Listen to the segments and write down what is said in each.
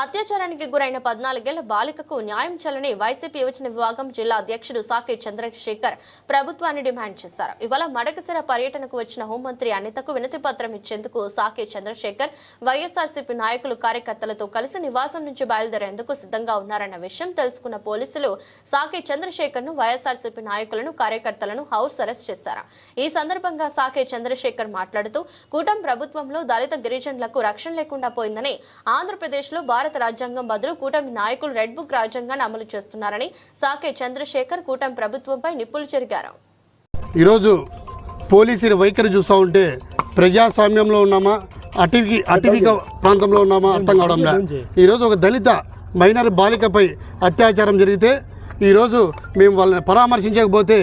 అత్యాచారానికి గురైన పద్నాలుగేళ్ళ బాలికకు న్యాయం చేయాలని వైసీపీ యువజన విభాగం జిల్లా అధ్యక్షుడు సాకే చంద్రశేఖర్ ప్రభుత్వాన్ని డిమాండ్ చేశారు. ఇవాళ మడకసిర పర్యటనకు వచ్చిన హోంమంత్రి అనితకు వినతి పత్రం ఇచ్చేందుకు సాకే చంద్రశేఖర్ వైఎస్ఆర్సీపీ నాయకులు కార్యకర్తలతో కలిసి నివాసం నుంచి బయలుదేరేందుకు సిద్ధంగా ఉన్నారన్న విషయం తెలుసుకున్న పోలీసులు సాకే చంద్రశేఖర్ను వైఎస్ఆర్సీపీ నాయకులను కార్యకర్తలను హౌస్ అరెస్ట్ చేశారు. ఈ సందర్భంగా సాకే చంద్రశేఖర్ మాట్లాడుతూ కూటమి ప్రభుత్వంలో దళిత గిరిజనులకు రక్షణ లేకుండా పోయిందని ఆంధ్రప్రదేశ్లో భారత రాజ్యాంగం బదులు కూటమి నాయకులు రెడ్ బుక్ రాజ్యాంగాన్ని అమలు చేస్తున్నారని సాకే చంద్రశేఖర్ కూటమి ప్రభుత్వంపై నిప్పులు చెరిగారు. ఈరోజు పోలీసుల వైఖరి చూస్తూ ఉంటే ప్రజాస్వామ్యంలో ఉన్నామా? అటవీ అటవిక ప్రాంతంలో ఉన్నామా? అర్థం కావడం లే. ఈరోజు ఒక దళిత మైనర్ బాలికపై అత్యాచారం జరిగితే ఈరోజు మేము వాళ్ళని పరామర్శించకపోతే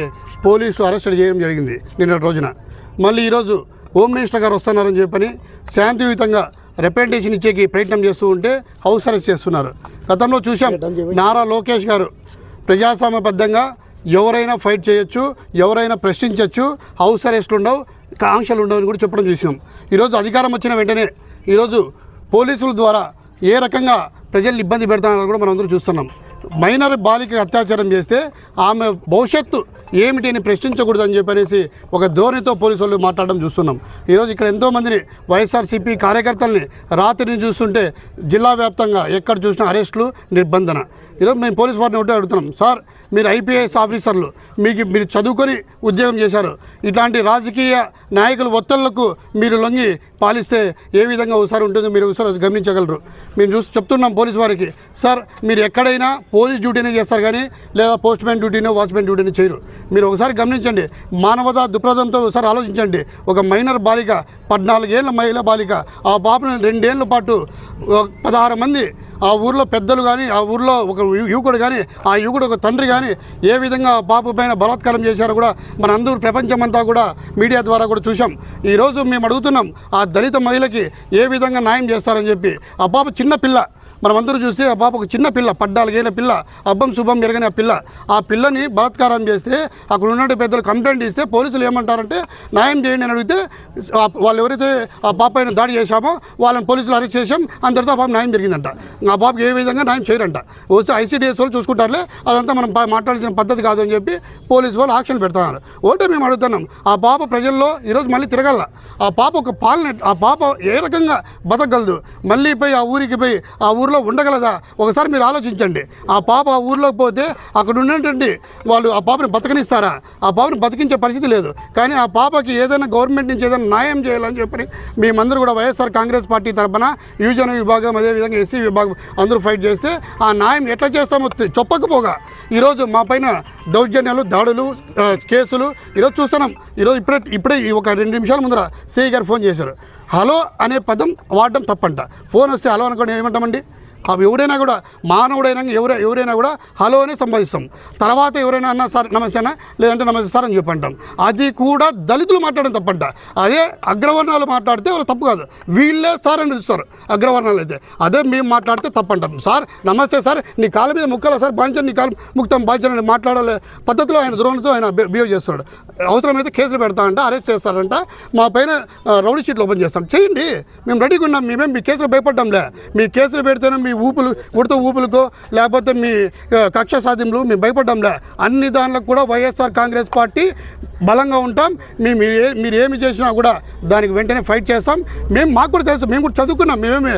పోలీసులు అరెస్ట్ చేయడం జరిగింది నిన్న రోజున. మళ్ళీ ఈరోజు హోమ్ మినిస్టర్ గారు వస్తున్నారని చెప్పని శాంతియుతంగా రిప్రజెంటేషన్ ఇచ్చేకి ప్రయత్నం చేస్తూ ఉంటే హౌస్ అరెస్ట్ చేస్తున్నారు. గతంలో చూసాం నారా లోకేష్ గారు ప్రజాస్వామ్యబద్ధంగా ఎవరైనా ఫైట్ చేయొచ్చు ఎవరైనా ప్రశ్నించవచ్చు హౌస్ అరెస్ట్లు ఉండవు ఆంక్షలు ఉండవు అని కూడా చెప్పడం చూసినాం ఈరోజు అధికారం వచ్చిన వెంటనే ఈరోజు పోలీసుల ద్వారా ఏ రకంగా ప్రజల్ని ఇబ్బంది పెడతానని కూడా మనం అందరూ చూస్తున్నాం. మైనర్ బాలిక అత్యాచారం చేస్తే ఆమె భవిష్యత్తు ఏమిటి అని ప్రశ్నించకూడదని చెప్పనేసి ఒక ధోరణితో పోలీసు వాళ్ళు మాట్లాడడం చూస్తున్నాం. ఈరోజు ఇక్కడ ఎంతోమందిని వైఎస్ఆర్సీపీ కార్యకర్తల్ని రాత్రిని చూస్తుంటే జిల్లా వ్యాప్తంగా ఎక్కడ చూసినా అరెస్టులు నిర్బంధన. ఈరోజు మేము పోలీస్ వారిని ఒకటే అడుగుతున్నాం. సార్ మీరు ఐపీఎస్ ఆఫీసర్లు మీకు మీరు చదువుకొని ఉద్యోగం చేశారు. ఇట్లాంటి రాజకీయ నాయకుల ఒత్తిళ్ళకు మీరు లొంగి పాలిస్తే ఏ విధంగా ఒకసారి ఉంటుందో మీరు ఒకసారి గమనించగలరు. మేము చూసి చెప్తున్నాం పోలీస్ వారికి సార్ మీరు ఎక్కడైనా పోలీస్ డ్యూటీనే చేస్తారు కానీ లేదా పోస్ట్ మ్యాన్ డ్యూటీనో వాచ్మెన్ డ్యూటీనో చేయరు. మీరు ఒకసారి గమనించండి. మానవతా దృక్పథంతో ఒకసారి ఆలోచించండి. ఒక మైనర్ బాలిక పద్నాలుగేళ్ళ మహిళ బాలిక ఆ పాపను రెండేళ్ళ పాటు పదహారు మంది ఆ ఊర్లో పెద్దలు కానీ ఆ ఊర్లో ఒక యు- యువకుడు కానీ ఆ యువకుడు ఒక తండ్రి కానీ ఏ విధంగా ఆ పాప పైన బలాత్కారం చేశారో కూడా మన అందరూ ప్రపంచమంతా కూడా మీడియా ద్వారా కూడా చూసాం ఈరోజు మేము అడుగుతున్నాం ఆ దళిత మహిళకి ఏ విధంగా న్యాయం చేస్తారని చెప్పి. ఆ పాప చిన్న పిల్ల. మనమందరూ చూస్తే ఆ పాప ఒక చిన్న పిల్ల పడ్డాలుగైన పిల్ల అబ్బం శుభం ఎరగని ఆ పిల్ల. ఆ పిల్లని బలాత్కారం చేస్తే అక్కడ ఉన్నట్టు పెద్దలు కంప్లైంట్ ఇస్తే పోలీసులు ఏమంటారంటే న్యాయం చేయండి అని అడిగితే వాళ్ళు ఎవరైతే ఆ పాప పైన దాడి చేశామో వాళ్ళని పోలీసులు అరెస్ట్ చేసాం అందరితో ఆ పాప న్యాయం జరిగిందంట. ఆ పాపకి ఏ విధంగా న్యాయం చేయరంట. వచ్చి ఐసీడీఎస్ వాళ్ళు చూసుకుంటారులే అదంతా మనం మాట్లాడాల్సిన పద్ధతి కాదు అని చెప్పి పోలీసు వాళ్ళు ఆక్షన్ పెడుతున్నారు. ఒకటే మేము అడుగుతున్నాం ఆ పాప ప్రజల్లో ఈరోజు మళ్ళీ తిరగల ఆ పాప ఒక పాలన ఆ పాప ఏ రకంగా బతకగలదు? మళ్ళీ పోయి ఆ ఊరికి పోయి ఆ ఊరు ఉండగలదా? ఒకసారి మీరు ఆలోచించండి. ఆ పాప ఆ ఊర్లోకి పోతే అక్కడ ఉన్నటువంటి వాళ్ళు ఆ పాపని బతకనిస్తారా? ఆ పాపని బతికించే పరిస్థితి లేదు. కానీ ఆ పాపకి ఏదైనా గవర్నమెంట్ నుంచి ఏదైనా న్యాయం చేయాలని చెప్పి మేమందరూ కూడా వైఎస్ఆర్ కాంగ్రెస్ పార్టీ తరఫున యువజన విభాగం అదేవిధంగా ఎస్సీ విభాగం అందరూ ఫైట్ చేస్తే ఆ న్యాయం ఎట్లా చేస్తామో చెప్పకపోగా ఈరోజు మా పైన దౌర్జన్యాలు దాడులు కేసులు ఈరోజు చూస్తున్నాం. ఈరోజు ఇప్పుడే ఇప్పుడే ఈ ఒక రెండు నిమిషాల ముందర సిఐ గారు ఫోన్ చేశారు. హలో అనే పదం వాడడం తప్పంట. ఫోన్ వస్తే హలో అనుకోండి ఏమంటామండి? అవి ఎవడైనా కూడా మానవుడైనా ఎవరు ఎవరైనా కూడా హలో అని సంబోధిస్తాం తర్వాత ఎవరైనా అన్నా సార్ నమస్తేనా లేదంటే నమస్తే సార్ అని చెప్పంటాం. అది కూడా దళితులు మాట్లాడడం తప్పంట. అదే అగ్రవర్ణాలు మాట్లాడితే వాళ్ళు తప్పు కాదు. వీళ్ళే సార్ అని పిలుస్తారు. అగ్రవర్ణాలు అయితే. అదే మేము మాట్లాడితే తప్పంటాం. సార్ నమస్తే సార్ నీ కాళ్ళ మీద ముక్కల సార్ బాంచని నీ కాలు ముక్తం బాంచని మాట్లాడాలి. పద్ధతిలో ఆయన ద్రోణంతో ఆయన బిహేవ్ చేస్తాడు. అవసరమైతే కేసులు పెడతాడంట అరెస్ట్ చేస్తారంట. మా పైన రౌడీ షీట్లు ఓపెన్ చేస్తాం. చేయండి. మేము రెడీగా ఉన్నాం. మేమేం మీ కేసులు భయపడ్డాంలే. మీ కేసులు పెడితేనే మీ ఊపులు ఉడత ఊపులకో లేకపోతే మీ కక్ష సాధ్యములు మేము భయపడ్డాంలే. అన్ని దానిలకు కూడా వైఎస్ఆర్ కాంగ్రెస్ పార్టీ బలంగా ఉంటాం. మేము మీరు ఏ- మీరు ఏమి చేసినా కూడా దానికి వెంటనే ఫైట్ చేస్తాం. మేము మాకు కూడా తెలుసు మేము కూడా చదువుకున్నాం. మేమేమి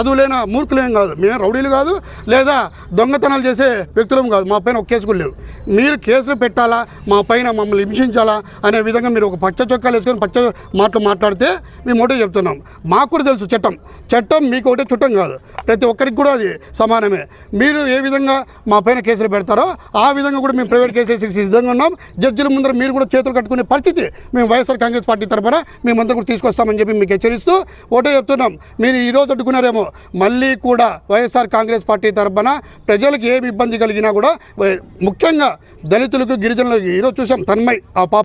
చదువులేన మూర్ఖులేం కాదు. మేమేం రౌడీలు కాదు లేదా దొంగతనాలు చేసే వ్యక్తులం కాదు. మా పైన ఒక కేసు కూడా లేవు. మీరు కేసులు పెట్టాలా మా పైన మమ్మల్ని హింసించాలా అనే విధంగా మీరు ఒక పచ్చ చొక్కాలు వేసుకొని పచ్చ మాటలు మాట్లాడితే మేము ఒకటే చెప్తున్నాం. మాకు కూడా తెలుసు చట్టం. చట్టం మీకు ఒకటే చుట్టం కాదు. ప్రతి ఒక్కరికి కూడా అది సమానమే. మీరు ఏ విధంగా మా పైన కేసులు పెడతారో ఆ విధంగా కూడా మేము ప్రైవేట్ కేసులు వేసి సిద్ధంగా ఉన్నాం. జడ్జిల ముందర మీరు కూడా చేతులు కట్టుకునే పరిస్థితి మేము వైఎస్ఆర్ కాంగ్రెస్ పార్టీ తరఫున మేమంతా కూడా తీసుకొస్తామని చెప్పి మీకు హెచ్చరిస్తూ ఒకటే చెప్తున్నాం. మీరు ఈరోజు అడ్డుకున్నారేమో మళ్ళీ కూడా వైఎస్ఆర్ కాంగ్రెస్ పార్టీ తరఫున ప్రజలకు ఏమి ఇబ్బంది కలిగినా కూడా ముఖ్యంగా దళితులకు గిరిజనులకు ఈరోజు చూసాం తన్మయ్ ఆ పాప